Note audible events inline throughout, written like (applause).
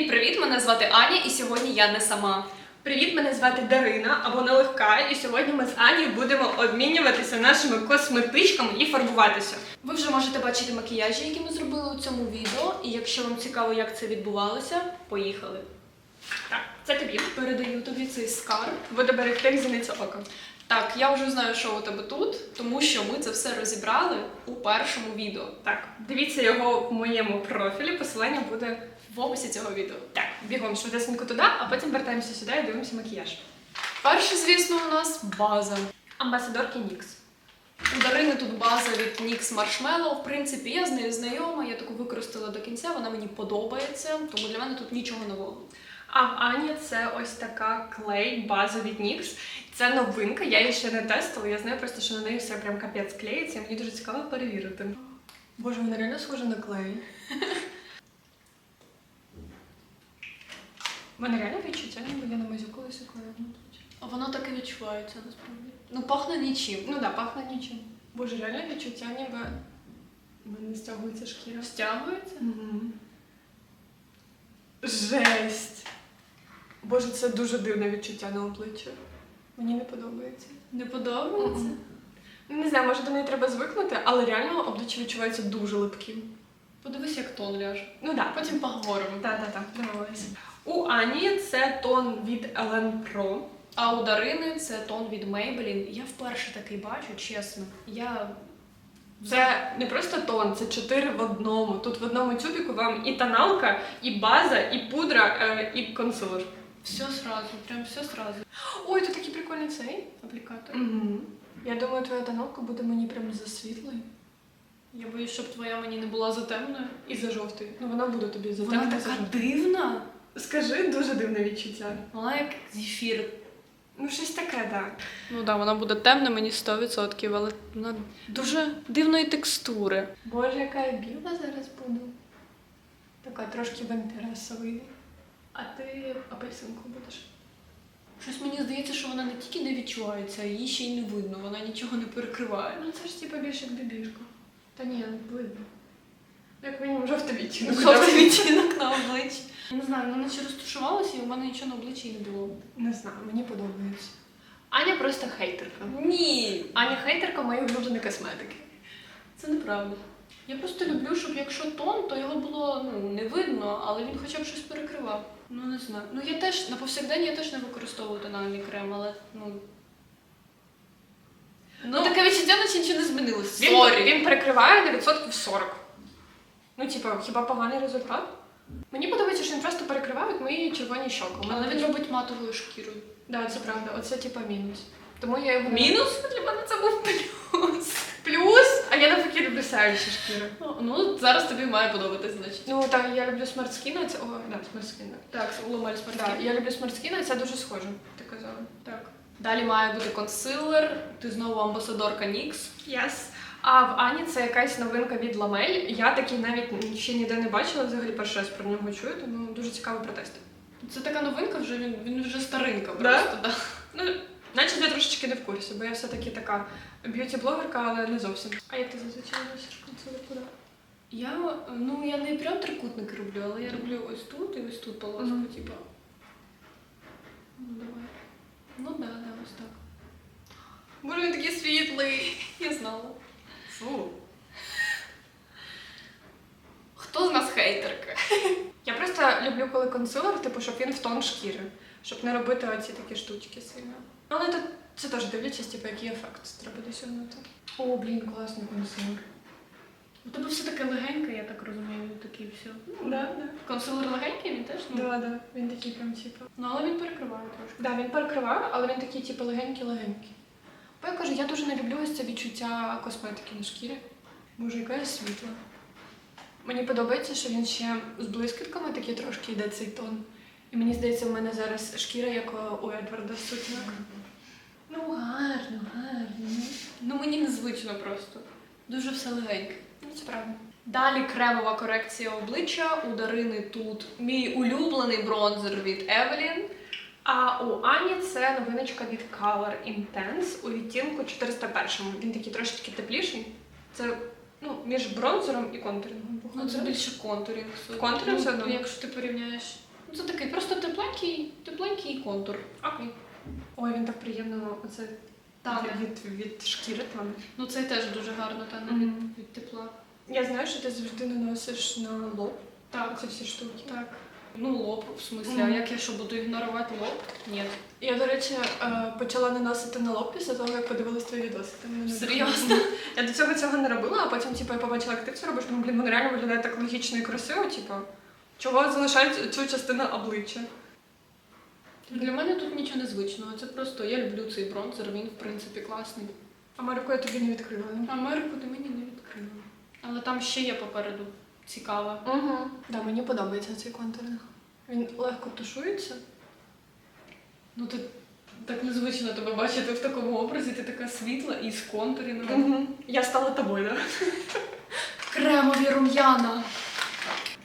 Привіт-привіт! Мене звати Аня, і сьогодні я не сама. Привіт, мене звати Дарина або Нелегка, і сьогодні ми з Анією будемо обмінюватися нашими косметичками і фарбуватися. Ви вже можете бачити макіяжі, які ми зробили у цьому відео. І якщо вам цікаво, як це відбувалося, поїхали. Так, це тобі. Передаю тобі цей скарб. Буду берегти зіницю ока. Так, я вже знаю, що у тебе тут, тому що ми це все розібрали у першому відео. Так, дивіться його в моєму профілі, посилання буде В описі цього відео. так. Бігом швидесенько туди, а потім вертаємося сюди і дивимося макіяж. Перше, звісно, у нас база. Амбасадорки Нікс. У Дарини тут база від NYX Marshmallow. В принципі, я з нею знайома, я таку використала до кінця, вона мені подобається, тому для мене тут нічого нового. А в Ані це ось така клей база від NYX. Це новинка, я її ще не тестила. Я знаю просто, що на неї все прям капець клеїться. Мені дуже цікаво перевірити. Боже, вона реально схожа на клей. У мене реально відчуття, ніби я намазюкалася клеєм. А воно так і відчувається насправді. Ну, пахне нічим. Ну так, да, пахне нічим. Боже, реально відчуття, ніби мене стягується шкіра. Стягується? Угу. Жесть. Боже, це дуже дивне відчуття на обличчі. Мені не подобається. Не подобається? Ну, Не знаю, може до неї треба звикнути, але реально обличчя відчувається дуже липким. Подивись, як тон ляже. Ну так, Потім поговоримо. Так, так, так, домовилися. У Ані це тон від Ellen Pro. А у Дарини це тон від Maybelline. Я вперше такий бачу, чесно. Я Це не просто тон, це чотири в одному. Тут в одному тюбіку вам і тоналка, і база, і пудра, е, і консилер. все сразу, прям все сразу. Ой, тут такий прикольний цей аплікатор. Угу. Я думаю, твоя тоналка буде мені прям за світлою Я боюсь, щоб твоя мені не була за темною. і за жовтою. Ну вона буде тобі за Вона така дивна. Скажи, дуже дивне відчуття. Вона як зефір. Ну, щось таке, так. Ну так, да, вона буде темна мені 100%, але вона дуже дивної текстури. Боже, яка я біла зараз буду. Така трошки вампіреса вийде. А ти апельсинку будеш. Щось мені здається, що вона не тільки не відчувається, а її ще й не видно, вона нічого не перекриває. Ну це ж типа більше як бібішка. Та ні, видно. Ну, Як мінімум жовтий відтінок. Жовтий відтінок на обличчі. Не знаю, вона ще розташувалася, і у мене нічого на обличчі не було. Не знаю, мені подобається. Аня просто хейтерка. Ні, Аня хейтерка моєї улюбленої косметики. це неправда. Я просто люблю, щоб якщо тон, то його було ну, не видно, але він хоча б щось перекривав. Ну не знаю. Ну я теж на повсякдень я теж не використовую тональний крем, але ну. Ну, таке відчуття, наче нічого не змінилось. Він, Сорі. він перекриває на відсотків 40. Ну, типа, хіба поганий результат? Мені подобається, що він просто перекриває мої червоні щоки. У мене Але він робить матовою шкірою. Да, це правда. Оце типа мінус. Тому я його не- Мінус для мене це був плюс. Плюс, а я навпаки люблю сяючі шкіри. Ну, зараз тобі має подобатись, значить. Ну так, я люблю смарт-скін, це. О, да, смарт-скін. Так, Так, смарт я люблю смарт-скін, це дуже схоже, ти казала. Так. Далі має бути консилер. Ти знову амбасадорка NYX. Yes. А в Ані це якась новинка від Ламель. Я такий навіть ще ніде не бачила, взагалі перший раз про нього чую, тому дуже цікаво протестити. Це така новинка, вже він, він вже старинка просто. Да? Ну, наче я трошечки не в курсі, бо я все-таки така б'юті-блогерка, але не зовсім. А як ти зазвичай носиш консилер? Я, ну, я не прям трикутник роблю, але я роблю ось тут і ось тут полоску, Мгм. типа. Ну, давай. Ну, да, да, ось так. Боже, він такий світлий. Я знала. Фу. Хто з нас хейтерка? Я просто люблю, коли консилер, типу, щоб він в тон шкіри, щоб не робити оці такі штучки сильно. Ну, Але тут це теж дивлячись, типу, який ефект треба досягнути. О, блін, класний консилер. У тебе все таке легеньке, я так розумію, такий все. Да, да. Консилер легенький, він теж? Ну, Да, да. Він такий прям, типу. ну але він перекриває трошки. Да, він перекриває, але він такий, типу, легенький-легенький. Бо я кажу, я дуже не люблю ось це відчуття косметики на шкірі. Боже, яка я світла. Мені подобається, що він ще з блискітками такий трошки йде цей тон. І мені здається, в мене зараз шкіра, як у Едварда сутінок. Ну, гарно, гарно. Ну мені незвично просто. Дуже все легеньке. Ну, це правда. Далі кремова корекція обличчя. У Дарини тут мій улюблений бронзер від Evelyn. А у Ані це новиночка від Color Intense у відтінку 401. Він такий трошечки тепліший. Це ну, між бронзером і контурингом. Ну це більше контурінг. Контурінг все одно? Ну, якщо ти порівняєш. ну це такий тепленький, тепленький контур. Окей. Ой, він так приємно оце Та, від, від, від шкіри там. Ну це теж дуже гарно та Мгм. від, від тепла. Я знаю, що ти завжди наносиш на лоб Так, ці всі штуки. так. Ну, лоб, в смислі, а як я що буду ігнорувати лоб? Ні. Я, до речі, е, почала наносити на лоб після того, як подивилась твої відоси. Ти мене Серйозно? Я до цього цього не робила, а потім типу, я побачила, як ти це робиш. Ну, блін, воно реально виглядає так логічно і красиво, типу. Чого залишають цю частину обличчя? Для мене тут нічого незвичного. Це просто я люблю цей бронзер, він в принципі класний. Америку я тобі не відкрила. Америку ти мені не відкрила. Але там ще є попереду цікаве. Угу. Да, мені подобається цей контуринг. Він легко тушується. Ну ти так незвично тебе бачити в такому образі, ти така світла і з контурів. Угу. Я стала тобою, да? (laughs) Кремові рум'яна.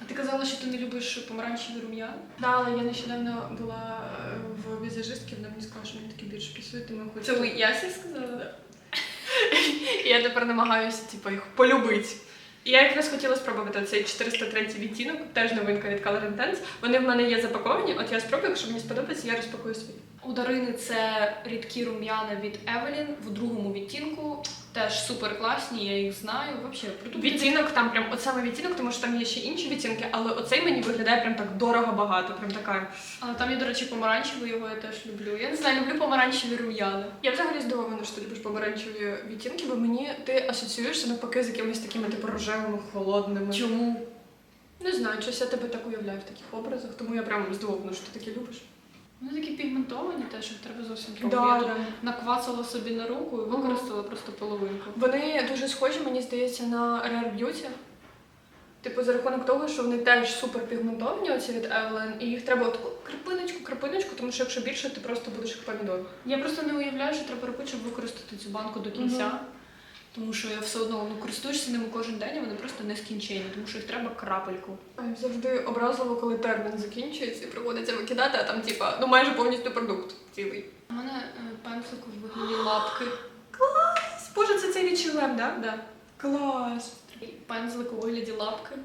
А ти казала, що ти не любиш помаранчеві рум'яна? Да, але я нещодавно була е, в візажистки, вона мені сказала, що мені такі більше пісують, тому хочу. Це ви Ясі сказала? (laughs) Я тепер намагаюся типу, їх полюбити. Я якраз хотіла спробувати цей 403 відтінок, теж новинка від Color Intense. Вони в мене є запаковані, от я спробую, якщо мені сподобається, я розпакую свій. У Дарини це рідкі рум'яна від Evelyn в другому відтінку. Теж супер класні, я їх знаю. Взагалі, продукти Відтінок там прям от саме відтінок, тому що там є ще інші відтінки, але оцей мені виглядає прям так дорого багато. Прям така. Але там є, до речі, помаранчевий, його я теж люблю. Я не знаю, люблю помаранчеві рум'яна. Я взагалі здивована, що ти любиш помаранчеві відтінки, бо мені ти асоціюєшся навпаки з якимись такими типу рожевими, холодними. Чому? Не знаю, щось я тебе так уявляю в таких образах, тому я прям здивована, що ти таке любиш. Вони такі пігментовані, теж їх треба зовсім трохи. Да, я тут да. наквацала собі на руку і використала просто половинку. Вони дуже схожі, мені здається, на Rare Beauty. Типу, за рахунок того, що вони теж супер пігментовані, оці від Evelyn, і їх треба таку крапиночку, крапиночку, тому що якщо більше, ти просто будеш як помідор. Я просто не уявляю, що треба робити, щоб використати цю банку до кінця. Мгм. Тому що я все одно ну, користуєшся ними кожен день, і вони просто нескінченні, тому що їх треба крапельку. Завжди образливо, коли термін закінчується і приходиться викидати, а там, типа, ну майже повністю продукт цілий. У мене е, пензлик у вигляді лапки. Боже, це цей відчилем, да? Да. Клас. Пензлик у вигляді лапки.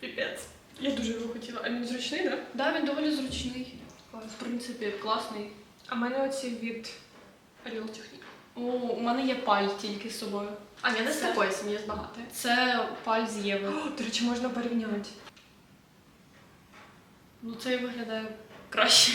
Піпець. Я дуже його хотіла. А він зручний, да? Да, він доволі зручний. В принципі, класний. А в мене оці від Real Technique. У мене є паль тільки з собою. А я не з Це- такої сім'ї, з багатої. Це паль з Єви. О, (gasps) До речі, можна порівняти. Ну цей виглядає краще.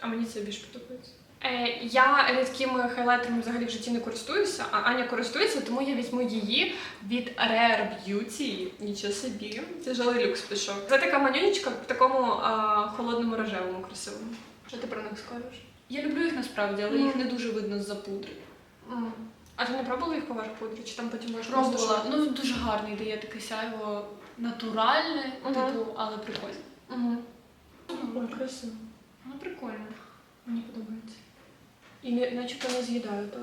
А мені це більш подобається. Е, я рідкими хайлайтерами взагалі в житті не користуюся, а Аня користується, тому я візьму її від Rare Beauty. Нічого собі. Це жалий люкс пішов. Це така манюнечка в такому а, холодному рожевому красивому. Що ти про них скажеш? Я люблю їх насправді, але їх не дуже видно з-за пудри. А ти не пробувала їх поверх пудрі? Чи там потім можеш Пробувала. Ну він дуже гарний, дає таке сяйво натуральне, Мгм. типу, але прикольне. Угу. Ну, Ой, красиво. Воно прикольне. Мені подобається. І не, начебто не з'їдаю так?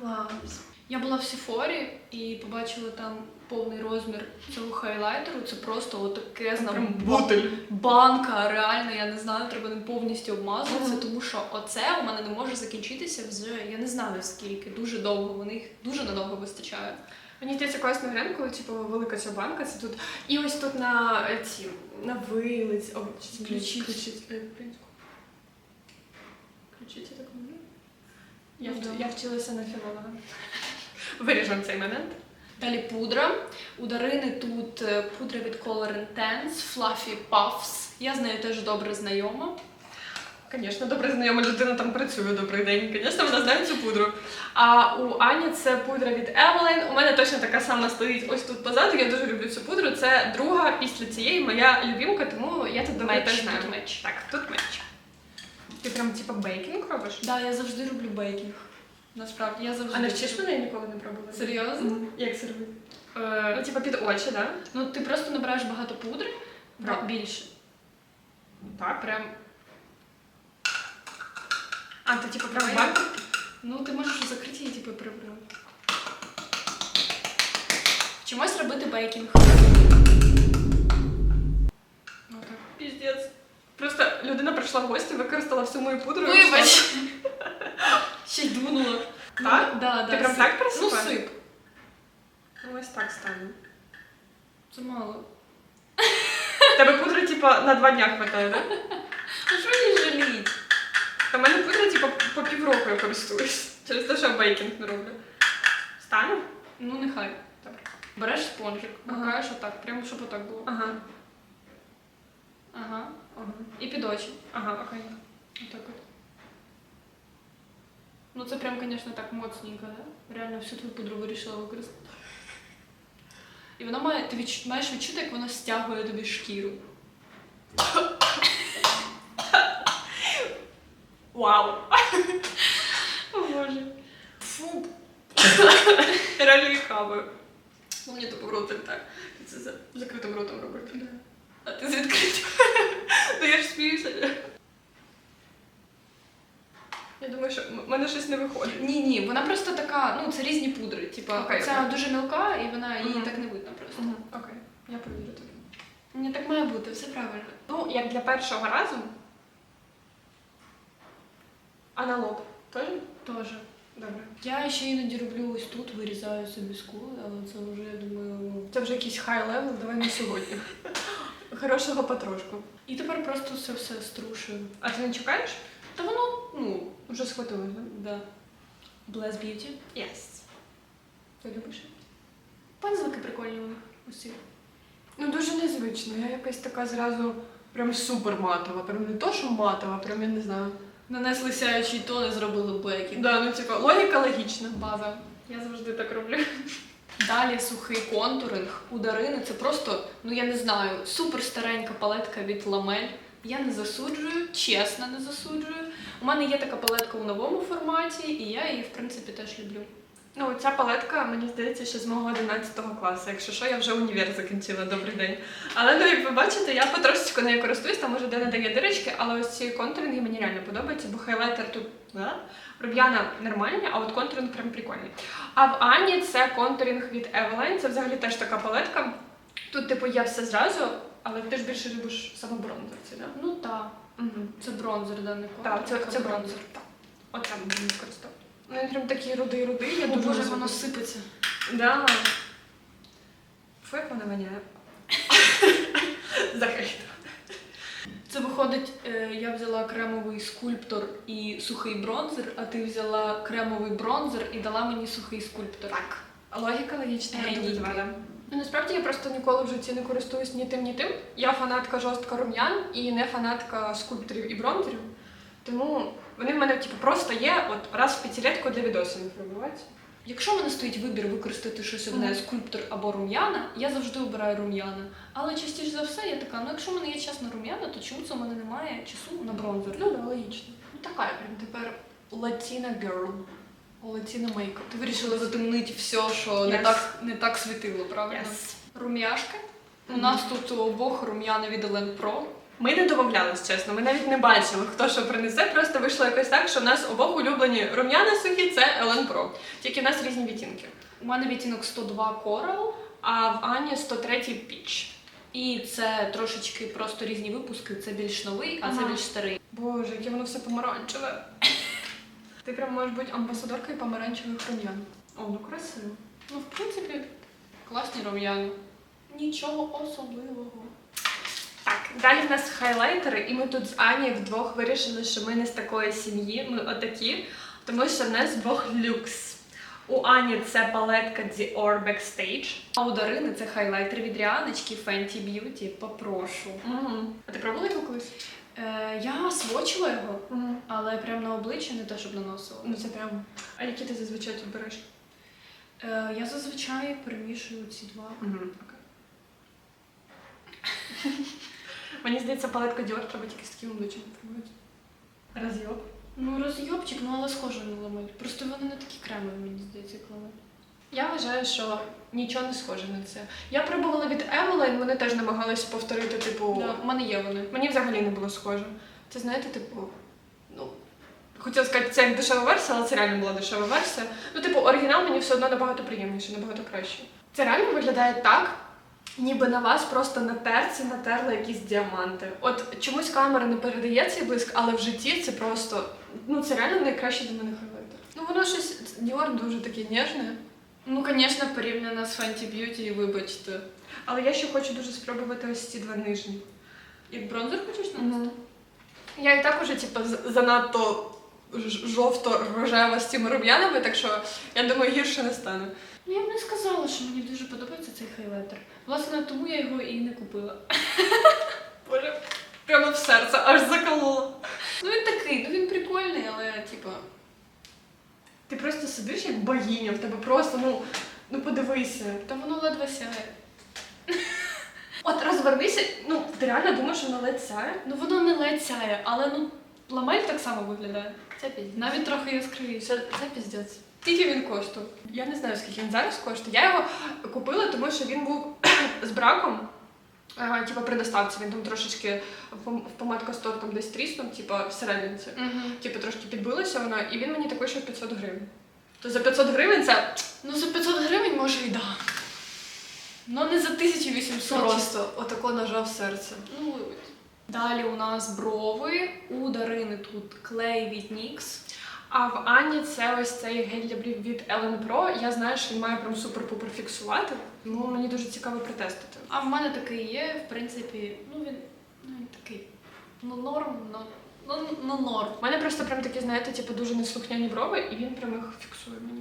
Клас. Я була в Сіфорі і побачила там повний розмір цього хайлайтеру. Це просто ба- бутель. банка. Реально, я не знаю, треба ним повністю обмазуватися, тому що оце у мене не може закінчитися вже. Я не знаю скільки, дуже довго. Вони їх дуже надовго вистачає. Мені здається, класно глянь, коли типу, велика ця банка, це тут. І ось тут на е, ці, на вилиць, о, чи це Ключиць. ключиць, е, так можна? Я, Ну, я вчилася на філолога. Виріжемо цей момент. Далі пудра. У Дарини тут е, пудра від Color Intense Fluffy Puffs. Я з нею теж добре знайома. Звісно, добре знайома людина там працює, добрий день. Звісно, вона знає цю пудру. А у Ані це пудра від Evelyn. У мене точно така сама стоїть ось тут позаду. Я дуже люблю цю пудру. Це друга після цієї моя любімка, тому я тут добре теж знаю. тут меч. Так, тут меч. Ти прям типа бейкінг робиш? Да, я завжди люблю бейкінг. Насправді, я завжди. А навчиш мене я ніколи не пробувала. Серйозно? Як це робити? Е, Ну, типа під очі, да? ну, ти просто набираєш багато пудри, Так. більше. Так. Прям, А, ти типа прям Давай. банку? ну ти можеш закрити її, типу, прибрати. Чомусь робити бейкінг. Отак. Піздець. Просто людина прийшла в гості, використала всю мою пудру. і Вибач! пішла. (laughs) Ще й дунула. Так? Ну, да, да, Ти прям сип. так Ну, присипаєш? сип. Ну, ось так стане. Це мало. Тебе пудри, типа, на два дня хватає, да? Та що її жаліть? Та в мене пудра, типу, по півроку я користуюсь. Через те, що я бейкінг не роблю. Стану? Ну, нехай. Добре. Береш спонжик, Ага. макаєш отак, прямо щоб отак було. Ага. Ага. Ага. І під очі. Ага, окей. Отак от. Ну це прям, звісно, так моцненько, да? Реально всю твою пудру вирішила використати. І вона має, ти відч, маєш відчути, як вона стягує тобі шкіру. Вау! О боже. Фу. Реально їх хаваю. Ну, мені тупо в рот так. Ти це за закритим ротом робиш. А ти з відкритим. Ну я ж сміюся. Я думаю, що в мене щось не виходить. Ні, ні, вона просто така, ну це різні пудри. Типа, Окей, ця окей. дуже мілка, і вона її Мгм. так не видно просто. Угу. Окей, я повірю тобі. Ні, так має бути, все правильно. Ну, як для першого разу. А на лоб? Теж? Тоже. Добре. Я ще іноді роблю ось тут, вирізаю собі скули, але це вже, я думаю. Це вже якийсь хай левел, давай не сьогодні. (laughs) Хорошого потрошку. І тепер просто це все струшую. А ти не чекаєш? Та воно, ну, Вже схватилось, так? да. Bless Beauty. Yes. Ти любиш? Пензлики прикольні у них усі. Ну дуже незвично. Я якась така зразу прям супер матова. Прям не то, що матова, прям я не знаю. Нанесли сяючий тон і зробили бекі. Да, ну типа логіка логічна. База. Я завжди так роблю. Далі сухий контуринг. У Дарини це просто, ну я не знаю, супер старенька палетка від Ламель. Я не засуджую, чесно не засуджую. У мене є така палетка у новому форматі, і я її, в принципі, теж люблю. Ну, ця палетка, мені здається, ще з мого 11 класу. Якщо що, я вже універ закінчила, добрий день. Але ну, як ви бачите, я потрошечку нею користуюсь, там може де не дає дирочки, але ось ці контуринги мені реально подобаються, бо хайлайтер тут да? рум'яна нормальні, а от контуринг прям прикольний. А в Ані це контуринг від Eveline, це взагалі теж така палетка. Тут, типу, є все зразу, але ти ж більше любиш саме бронзерці, да? Ну так, Угу. це бронзер даний Так, це, це бронзер. Так. От там будемо використовувати. Ну, він прям такий рудий-рудий, я О, дуже боже, воно сипеться. Да. Фу, як вона воняє. (laughs) Захист. Це виходить, е, я взяла кремовий скульптор і сухий бронзер, а ти взяла кремовий бронзер і дала мені сухий скульптор. Так. Логіка логічна. я Ну, насправді я просто ніколи в житті не користуюсь ні тим, ні тим. Я фанатка жорстка рум'ян і не фанатка скульпторів і бронзерів. Тому вони в мене типу, просто є от раз в п'ятилетку для відосів пробивати. Якщо в мене стоїть вибір використати щось одне Мгм. скульптор або рум'яна, я завжди обираю рум'яна. Але частіше за все я така, ну якщо в мене є час на рум'яна, то чому це в мене немає часу на бронзер? Ну, да, логічно. Ну, така я прям тепер Latina girl. Latina makeup. Ти вирішила затемнити все, що не так не так світило, правильно? Yes. Рум'яшки. У нас тут у обох рум'яни від Елен Pro. Ми не домовлялись, чесно. Ми навіть не бачили, хто що принесе. Просто вийшло якось так, що в нас обох улюблені рум'яна сухі це Елен Про. Тільки в нас різні відтінки. У мене відтінок 102 Coral, А в Ані 103 піч. і це трошечки просто різні випуски. Це більш новий, а це більш старий. Боже, яке воно все помаранчеве. Ти прям можеш бути амбасадоркою помаранчевих рум'ян. О, ну красиво. Ну, в принципі, класні рум'яни. Нічого особливого. Так, далі в нас хайлайтери, і ми тут з Ані вдвох вирішили, що ми не з такої сім'ї, ми отакі, тому що в нас двох люкс. У Ані це палетка Dior Backstage. А у Дарини це хайлайтер від Ріаночки Fenty Beauty. Попрошу. Угу. А ти пробувала його колись? Е, я свочила його, але прям на обличчя не те, щоб наносила. Ну це прям. А які ти зазвичай тут береш? Е, я зазвичай перемішую ці два. Мені здається, палетка Dior треба тільки з таким обличчям пробувати. Розйоб. Ну, розйобчик, ну але схоже на ламель. Просто вони не такі кремові, мені здається, як ламель. Я вважаю, що нічого не схоже на це. Я пробувала від Eveline, вони теж намагалися повторити, типу. Да, мене є вони. Мені взагалі не було схоже. Це знаєте, типу, ну. Хотіла сказати, це як дешева версія, але це реально була дешева версія. Ну, типу, оригінал мені все одно набагато приємніше, набагато краще. Це реально виглядає так, ніби на вас просто на терці натерли якісь діаманти. От чомусь камера не передає цей блиск, але в житті це просто. Ну, це реально найкраще для мене хайлайтер. Ну, воно щось Dior дуже таке ніжне. Ну, звісно, порівняно з Fenty Beauty, вибачте. Але я ще хочу дуже спробувати ось ці два нижні. Як бронзер хочеш Мгм. нанести? Я і так уже, типу, з- занадто ж- жовто-рожева з цими рум'янами, так що я думаю, гірше не стане. Ну, я б не сказала, що мені дуже подобається цей хайлайтер. Власне, тому я його і не купила. (laughs) Боже, прямо в серце аж закололо. Ну він такий, ну він прикольний, але типа. Ти просто сидиш як богиня, в тебе просто, ну, ну подивися. Та воно ледве сяє. (laughs) От розвернися, ну ти реально думаєш, що вона ледь сяє? Ну воно не ледь сяє, але ну ламель так само виглядає. Це піздець. Навіть трохи яскравіше. Це, це піздець. Скільки він коштує? Я не знаю, скільки він зараз коштує. Я його купила, тому що він був (clears throat) з браком. Е, Типа при доставці він там трошечки в пом- помадка там десь тріснув, типа всередині. Угу. Типу трошки підбилося воно, і він мені такий, що 500 гривень. То за 500 гривень це Ну за 500 гривень може і да. Ну не за 1800. просто отако нажав серце. Ну, далі у нас брови. У Дарини тут клей від NYX. А в Ані це ось цей гель для брів від Ellen Pro. Я знаю, що він має прям супер-пупер фіксувати. Тому мені дуже цікаво протестити. А в мене такий є, в принципі, ну він, ну, він такий. Ну норм, ну, ну, ну норм. У мене просто прям такі, знаєте, типу дуже неслухняні брови, і він прям їх фіксує мені.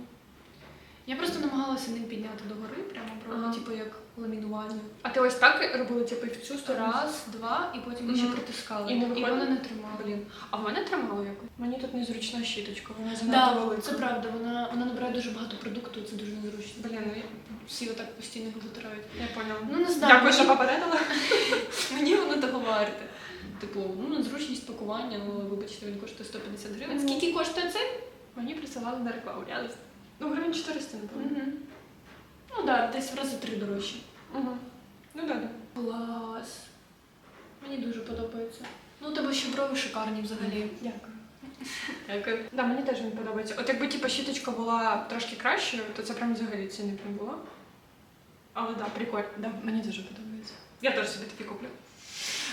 Я просто намагалася ним підняти догори, прямо брови, Ага. типу як ламінування. А ти ось так робила, типу, і в цю сторону? Раз, два, і потім ми ще Мгм. притискали. І не і виходило? вони не тримали. Блін. А в мене тримало якось. Мені тут незручна щіточка, вона занадто Да, велика. це правда, вона, вона набирає дуже багато продукту, це дуже незручно. Блін, ну я, Всі отак постійно його витирають. я поняла. Ну не знаю, Дякую, що мені, попередила. (laughs) мені воно того варте. Типу, ну незручність пакування, ну вибачте, він коштує 150 гривень. Мгм. Скільки коштує цей? Мені присилали на рекламу, я не знаю. Ну, гривень 400, напевно. Угу. Ну так, да, десь в рази три дорожче. Угу. Ну да, да. Клас. Мені дуже подобається. Ну, у тебе ще брови шикарні взагалі. Дякую. Дякую. Да, мені теж він подобається. От якби типу, щіточка була трошки кращою, то це прям взагалі ціни прям було. Але да, прикольно. Да, мені дуже подобається. Я теж собі такі куплю.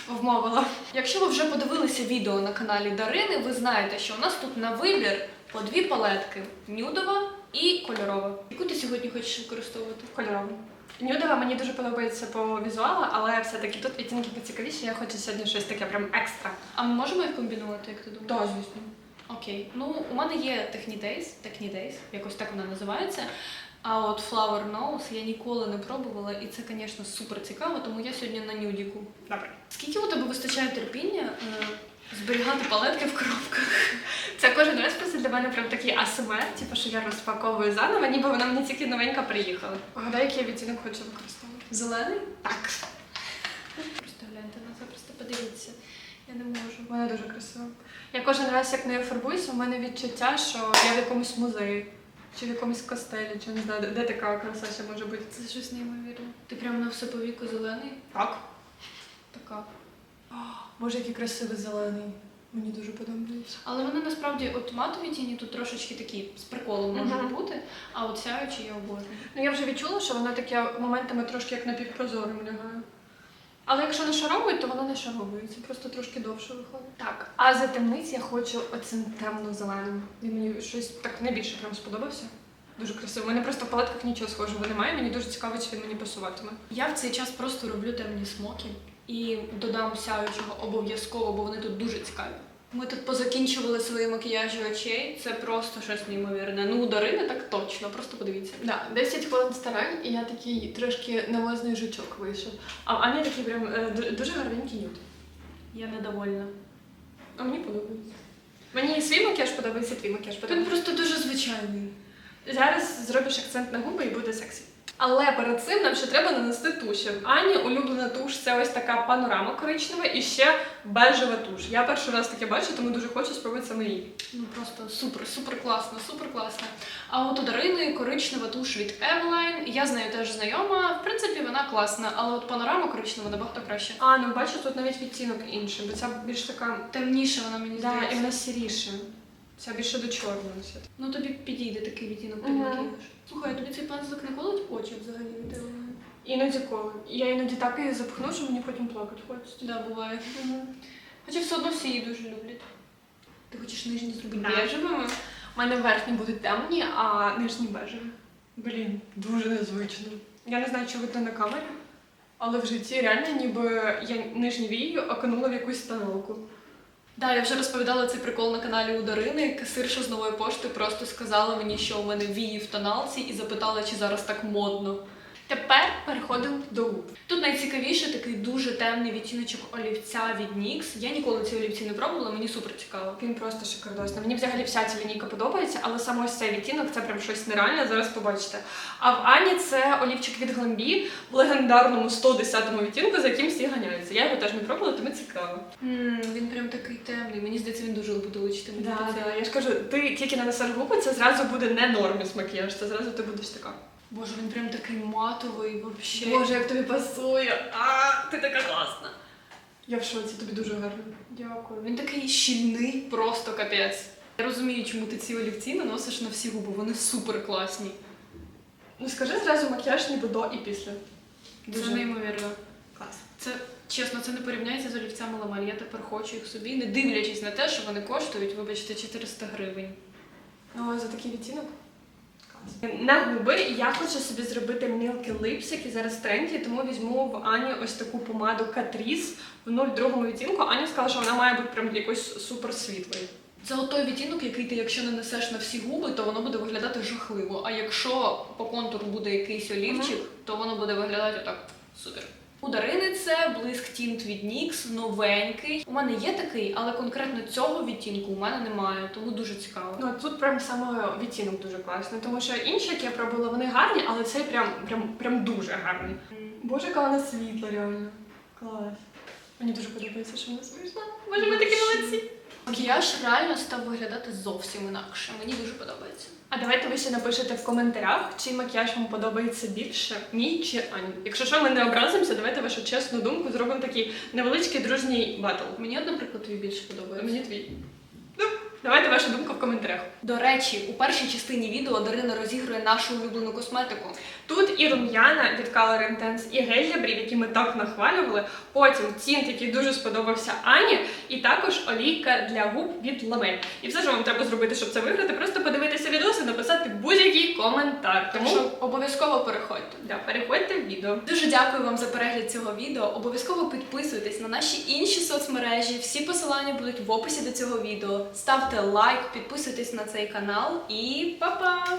Вмовила. Якщо ви вже подивилися відео на каналі Дарини, ви знаєте, що у нас тут на вибір по дві палетки: нюдова і кольорова. Яку ти сьогодні хочеш використовувати? Кольоровий. Нюдова мені дуже подобається по візуалу, але все-таки тут відтінки поцікавіші, я хочу сьогодні щось таке прям екстра. А ми можемо їх комбінувати, як ти думаєш? Так, звісно. Окей. Ну, у мене є Technidays, Technidays, якось так вона називається. А от Flower Nose я ніколи не пробувала, і це, звісно, супер цікаво, тому я сьогодні на нюдіку. Добре. Скільки у тебе вистачає терпіння е, зберігати палетки в коробках? Це кожен раз просто для мене прям такий АСМР, типу, що я розпаковую заново, ніби вона мені тільки новенька приїхала. Гадай, який я відтінок хочу використовувати. Зелений? Так. Просто гляньте на це, просто подивіться. Я не можу. Вона дуже красива. Я кожен раз, як нею фарбуюся, у мене відчуття, що я в якомусь музеї, чи в якомусь костелі, чи не знаю, де, де така краса ще може бути. Це щось неймовірне. Ти прямо на все по віку зелений? Так. Така. Боже, який красивий зелений. Мені дуже подобається. Але вони насправді от матові тіні тут трошечки такі з приколом можуть Мгм. бути, а от сяючі я обожнюю. Ну я вже відчула, що вона таке моментами трошки як напівпрозорим лягає. Але якщо нашаровують, то вона не шаровується, просто трошки довше виходить. Так, а за темниць я хочу оцим темно-зеленим. Він мені щось так найбільше прям сподобався. Дуже красиво. У мене просто в палетках нічого схожого немає. Мені дуже цікаво, чи він мені пасуватиме. Я в цей час просто роблю темні смоки і додам сяючого обов'язково, бо вони тут дуже цікаві. Ми тут позакінчували свої макіяжі очей. Це просто щось неймовірне. Ну, у Дарини так точно, просто подивіться. Да, 10 хвилин старань, і я такий трошки навозний жучок вийшов. А в Ані такий прям е, ду- дуже гарненький нюд. Я недовольна. А мені подобається. Мені і свій макіяж подобається, і твій макіяж Він просто дуже звичайний. Зараз зробиш акцент на губи і буде сексі. Але перед цим нам ще треба нанести туші. Ані улюблена туш це ось така панорама коричнева і ще бежева туш. Я перший раз таке бачу, тому дуже хочу спробувати саме її. Ну просто супер, супер класно, супер класно. А от у Дарини коричнева туш від Eveline. Я з нею теж знайома. В принципі, вона класна, але от панорама коричнева набагато краще. А, ну бачу, тут навіть відтінок інший, бо ця більш така. Темніше вона мені Да, і вона сіріша. Ця більше до чорного. все. Ну тобі підійде такий відтінок, ти Мгм. макіяж. Слухай, а тобі цей пензлик не колить очі взагалі від Eveline? Іноді коли. Я іноді так її запхну, що мені потім плакати хочеться. Да, буває. Хоча все одно всі її дуже люблять. Ти хочеш нижні зробити Да. бежевими? У мене верхні будуть темні, а нижні бежеві. Блін, дуже незвично. Я не знаю, чи видно на камері, але в житті реально ніби я нижні вії окунула в якусь становку. Да, я вже розповідала цей прикол на каналі у Дарини. Касирша з нової пошти просто сказала мені, що у мене вії в тоналці, і запитала, чи зараз так модно. Тепер переходимо до губ. Тут найцікавіше такий дуже темний відтіночок олівця від NYX. Я ніколи ці олівці не пробувала, мені супер цікаво. Він просто шикардосний. Мені взагалі вся ця лінійка подобається, але саме ось цей відтінок це прям щось нереальне, зараз побачите. А в Ані це олівчик від Гламбі в легендарному 110-му відтінку, за яким всі ганяються. Я його теж не пробувала, тому цікаво. м він прям такий темний. Мені здається, він дуже буде личити. мені Да, да, я ж кажу, ти тільки нанесеш губи, це зразу буде не норміс макіяж, це зразу ти будеш така. Боже, він прям такий матовий, вообще. Боже, як тобі пасує! А, ти така класна. Я в шоці, тобі дуже гарно. Дякую. Він такий щільний, просто капець. Я розумію, чому ти ці олівці наносиш на всі губи. Вони супер класні. Ну скажи зразу макіяж ніби до і після. Це неймовірно. клас. Це чесно, це не порівняється з олівцями Ламель. Я тепер хочу їх собі, не дивлячись на те, що вони коштують, вибачте, 400 гривень. О, за такий відтінок. На губи я хочу собі зробити мілкий липс, який зараз в тренді, тому візьму в Ані ось таку помаду Catrice в 02 відтінку. Аня сказала, що вона має бути прям якось супер світлою. Це от той відтінок, який ти, якщо нанесеш на всі губи, то воно буде виглядати жахливо. А якщо по контуру буде якийсь олівчик, то воно буде виглядати отак супер. У Дарини це блиск тінт від NYX, новенький. У мене є такий, але конкретно цього відтінку у мене немає, тому дуже цікаво. Ну тут прям саме відтінок дуже класний, тому що інші, які я пробувала, вони гарні, але цей прям, прям, прям дуже гарний. Боже, яка вона світла, реально. Клас. Мені дуже подобається, що вона вийшла. Боже, ми такі молодці. Макіяж реально став виглядати зовсім інакше. Мені дуже подобається. А давайте ви ще напишете в коментарях, чий макіяж вам подобається більше, мій чи Ані. Якщо що, ми не образимося, давайте вашу чесну думку зробимо такий невеличкий дружній батл. Мені, от, наприклад, тобі більше подобається. Мені твій. Давайте вашу думку в коментарях. До речі, у першій частині відео Дарина розігрує нашу улюблену косметику. Тут і рум'яна від Color Intense, і гель для брів, які ми так нахвалювали. Потім тінт, який дуже сподобався Ані, і також олійка для губ від Ламель. І все, що вам треба зробити, щоб це виграти, просто подивитися відос і написати будь-який коментар. Тому що обов'язково переходьте. да, переходьте в відео. Дуже дякую вам за перегляд цього відео. Обов'язково підписуйтесь на наші інші соцмережі. Всі посилання будуть в описі до цього відео. Ставте лайк, підписуйтесь на цей канал і па-па!